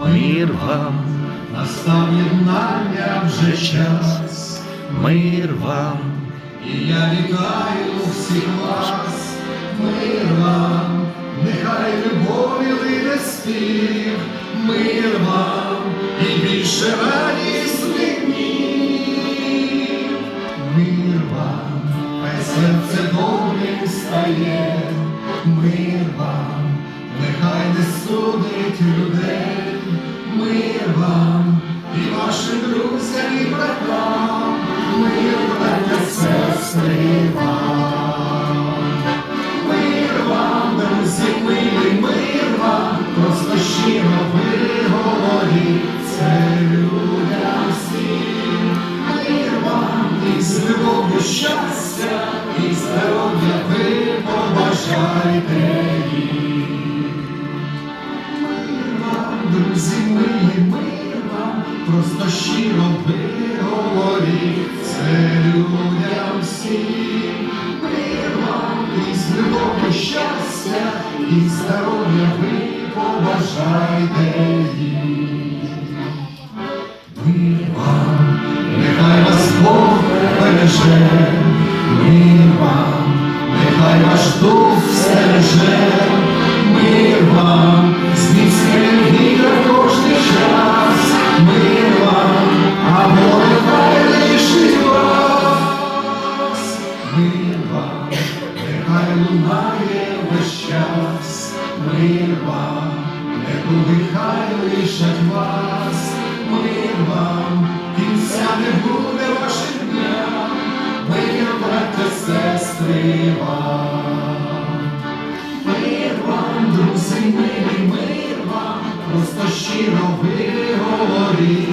мир вам, настав єднання вже час, мир вам, і я вітаю всіх вас, мир вам, нехай любові лине спів, мир вам, і більше радісних днів, мир вам, хай серце добрим стає, мир вам, нехай не судить людей, щиро ви говоріть це всім, мир вам і з любов'ю щастя, і здоров'я ви побажайте. Мир вам, друзі, милі, мир вам, просто щиро ви Мир вам, нехай ваш дух стереже, мир вам, зміцнює віра час, мир вам, а море хай лишить вас, мир вам, нехай лунає весь час, мир вам, не колихай лишать вас, мир вам, кінця не буде вашим дням, мир, браття, сестри вам. Мир вам, друзі, милі, мир вам, просто щиро ви говоріть,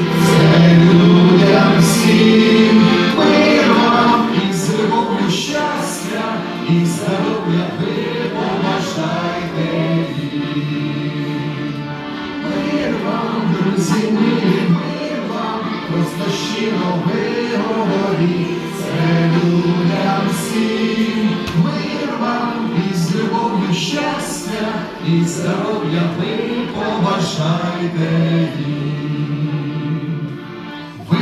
вам, мир вам, просто щиро ви говоріть, це людям всім, мир вам, і з любов'ю щастя, і здоров'я ви побажайте їм. Ви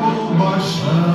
побажайте.